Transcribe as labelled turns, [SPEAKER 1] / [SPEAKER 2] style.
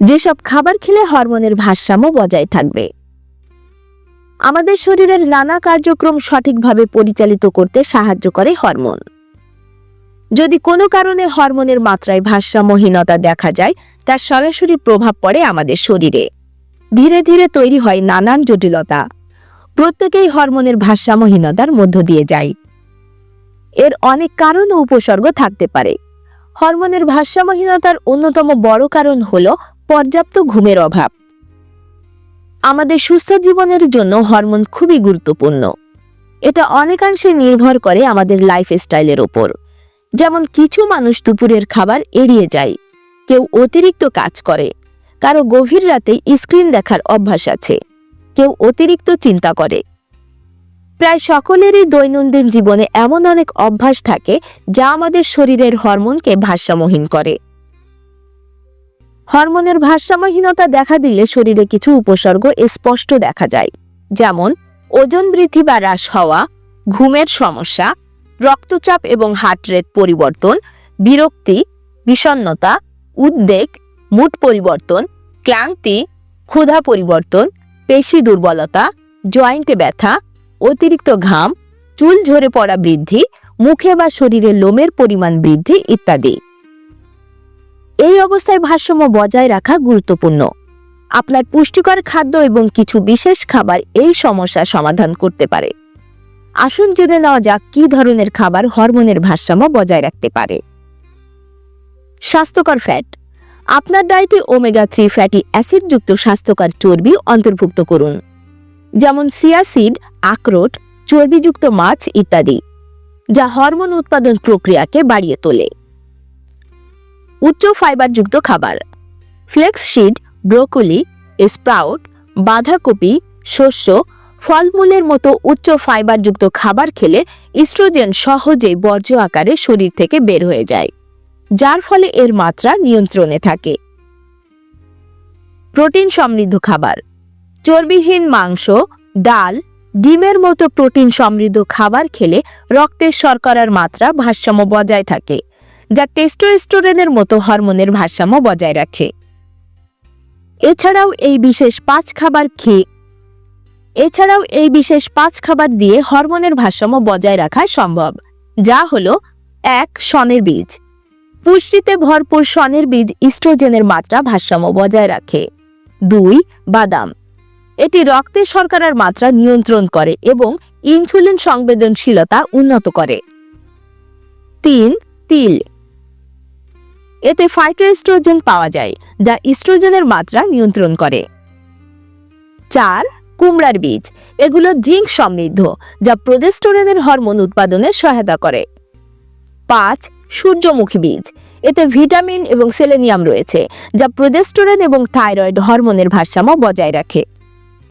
[SPEAKER 1] যেসব খাবার খেলে হরমোনের ভারসাম্য বজায় থাকবে। আমাদের শরীরের নানা কার্যক্রম সঠিকভাবে পরিচালিত করতে সাহায্য করে হরমোন। যদি কোনো কারণে হরমোনের মাত্রায় ভারসাম্যহীনতা দেখা যায়, তার সরাসরি প্রভাব পড়ে আমাদের শরীরে। ধীরে ধীরে তৈরি হয় নানান জটিলতা। প্রত্যেকেই হরমোনের ভারসাম্যহীনতার মধ্য দিয়ে যায়। এর অনেক কারণ ও উপসর্গ থাকতে পারে। হরমোনের ভারসাম্যহীনতার অন্যতম বড় কারণ হল পর্যাপ্ত ঘুমের অভাব। আমাদের সুস্থ জীবনের জন্য হরমোন খুবই গুরুত্বপূর্ণ। এটা অনেকাংশে নির্ভর করে আমাদের লাইফস্টাইলের ওপর যেমন কিছু মানুষ দুপুরের খাবার এড়িয়ে যায়, কেউ অতিরিক্ত কাজ করে, কারও গভীর রাতে স্ক্রিন দেখার অভ্যাস আছে, কেউ অতিরিক্ত চিন্তা করে। প্রায় সকলেরই দৈনন্দিন জীবনে এমন অনেক অভ্যাস থাকে যা আমাদের শরীরের হরমোনকে ভারসাম্যহীন করে। হরমোনের ভারসাম্যহীনতা দেখা দিলে শরীরে কিছু উপসর্গ স্পষ্ট দেখা যায়। যেমন, ওজন বৃদ্ধি বা হ্রাস হওয়া, ঘুমের সমস্যা, রক্তচাপ এবং হার্ট রেট পরিবর্তন, বিরক্তি, বিষণ্ণতা, উদ্বেগ মুড পরিবর্তন, ক্লান্তি, ক্ষুধা পরিবর্তন, পেশি দুর্বলতা জয়েন্টে ব্যথা, অতিরিক্ত ঘাম, চুল ঝরে পড়া বৃদ্ধি, মুখে বা শরীরে লোমের পরিমাণ বৃদ্ধি ইত্যাদি। এই অবস্থায় ভারসাম্য বজায় রাখা গুরুত্বপূর্ণ। আপনার পুষ্টিকর খাদ্য এবং কিছু বিশেষ খাবার এই সমস্যা সমাধান করতে পারে। আসুন জেনে নেওয়া যাক কি ধরনের খাবার হরমোনের ভারসাম্য বজায় রাখতে পারে। স্বাস্থ্যকর ফ্যাট আপনার ডায়েটে ওমেগা থ্রি ফ্যাটি অ্যাসিডযুক্ত স্বাস্থ্যকর চর্বি অন্তর্ভুক্ত করুন। যেমন সিয়াসিড আখরোট, চর্বিযুক্ত মাছ ইত্যাদি, যা হরমোন উৎপাদন প্রক্রিয়াকে বাড়িয়ে তোলে। উচ্চ ফাইবারযুক্ত খাবার। ফ্লেক্স শিড ব্রোকলি, স্প্রাউট, বাঁধাকপি, শস্য ফলমূলের মতো উচ্চ ফাইবারযুক্ত খাবার খেলে ইস্ট্রোজেন সহজেই বর্জ্য আকারে শরীর থেকে বের হয়ে যায়, যার ফলে এর মাত্রা নিয়ন্ত্রণে থাকে। প্রোটিন সমৃদ্ধ খাবার। চর্বিহীন মাংস, ডাল, ডিমের মতো প্রোটিন সমৃদ্ধ খাবার খেলে রক্তের শর্করার মাত্রা ভারসাম্য বজায় থাকে। যা টেস্টোস্টেরনের মতো হরমোনের ভারসাম্য বজায় রাখে। এছাড়াও এই বিশেষ পাঁচ খাবার খেয়ে, এছাড়াও এই বিশেষ পাঁচ খাবার দিয়ে হরমোনের ভারসাম্য বজায় রাখা সম্ভব, যা হলো এক শনের বীজ। পুষ্টিতে ভরপুর শনের বীজ ইস্ট্রোজেনের মাত্রা ভারসাম্য বজায় রাখে। দুই, বাদাম। এটি রক্তে শর্করার মাত্রা নিয়ন্ত্রণ করে এবং ইনসুলিন সংবেদনশীলতা উন্নত করে। তিন, তিল। এতে ফাইটোএস্ট্রোজেন পাওয়া যায়, যা ইস্ট্রোজেনের মাত্রা নিয়ন্ত্রণ করে। চার, কুমড়ার বীজ। এগুলো জিঙ্ক সমৃদ্ধ, যা প্রোজেস্টোরেনের হরমোন উৎপাদনে সহায়তা করে। পাঁচ, সূর্যমুখী বীজ। এতে ভিটামিন এবং সেলেনিয়াম রয়েছে, যা প্রোজেস্টোরেন এবং থাইরয়েড হরমোনের ভারসাম্য বজায় রাখে।